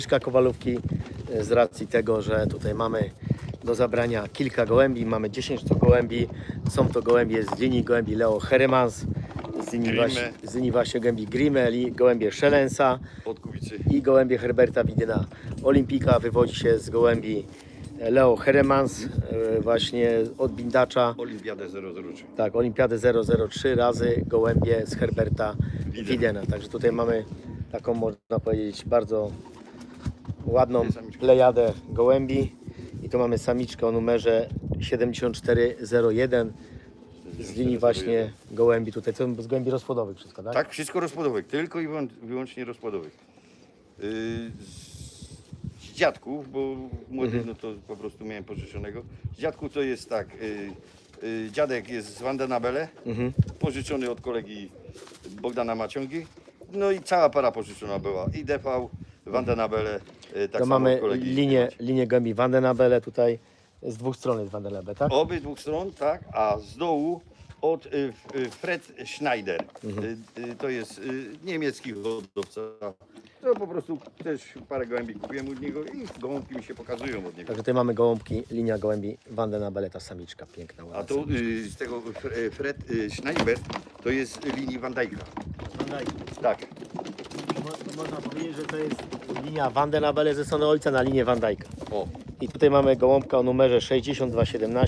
Mieszka Kowalówki e, z racji tego, że tutaj mamy do zabrania kilka gołębi, mamy 10 sztuk gołębi. Są to gołębie z linii gołębi Leo Heremans, z linii, właśnie, z linii właśnie gołębi Grimme, li- gołębie Szelensa i gołębie Herberta Widyna. Olimpika wywodzi się z gołębi Leo Heremans, e, właśnie od Bindacza. Olimpiadę 003. Tak, Olimpiadę 003 razy gołębie z Herberta. Widena. Także tutaj mamy taką, można powiedzieć, bardzo ładną plejadę gołębi. I tu mamy samiczkę o numerze 7401 z linii właśnie gołębi. Tutaj to z gołębi rozpłodowych wszystko, tak? Tak, wszystko rozpłodowych, tylko i wyłą- wyłącznie rozpłodowych. Yy, z, z dziadków, bo młody Mhm. no to po prostu miałem pożyczonego. Z dziadków to jest tak, yy, yy, dziadek jest z Wandenabele, Mhm. pożyczony od kolegi Bogdana Maciągi. No i cała para pożyczona była. I DV, Wandenabele, yy, tak to samo mamy od kolegi. linię, linię gołębi Vandenabele tutaj z dwóch stron jest Vandenabele, tak? Obie dwóch stron, tak, a z dołu od y, F- y, Fred Schneider. Mhm. Y, y, to jest y, niemiecki hodowca. To po prostu też parę gołębi kupiłem od niego i gołąbki mi się pokazują od niego. Także tutaj mamy gołąbki, linia gołębi Vandenabele, ta samiczka piękna. ładna A to samiczka. y, z tego Fre- Fred y, Schneider to jest linii Van Dijk'a. Tak, Mo- Można powiedzieć, że to jest linia Vandenabele ze strony ojca na linię Van Dijk'a. o. I tutaj mamy gołąbka o numerze 6217